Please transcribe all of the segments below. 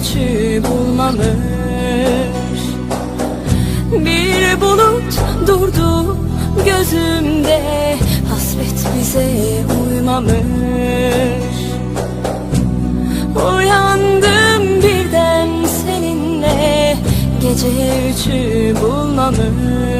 üçü bulmamış. Bir bulut durdu gözümde Hasret bize uymamış. Uyandım birden seninle Gece üçü bulmamış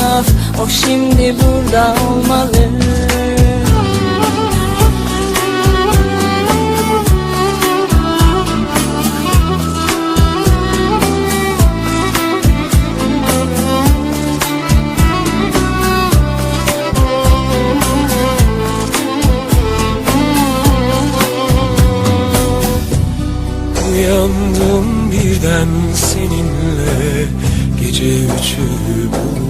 fotoğraf O şimdi burada olmalı. Uyandım birden seninle. Gece üçü bulmamış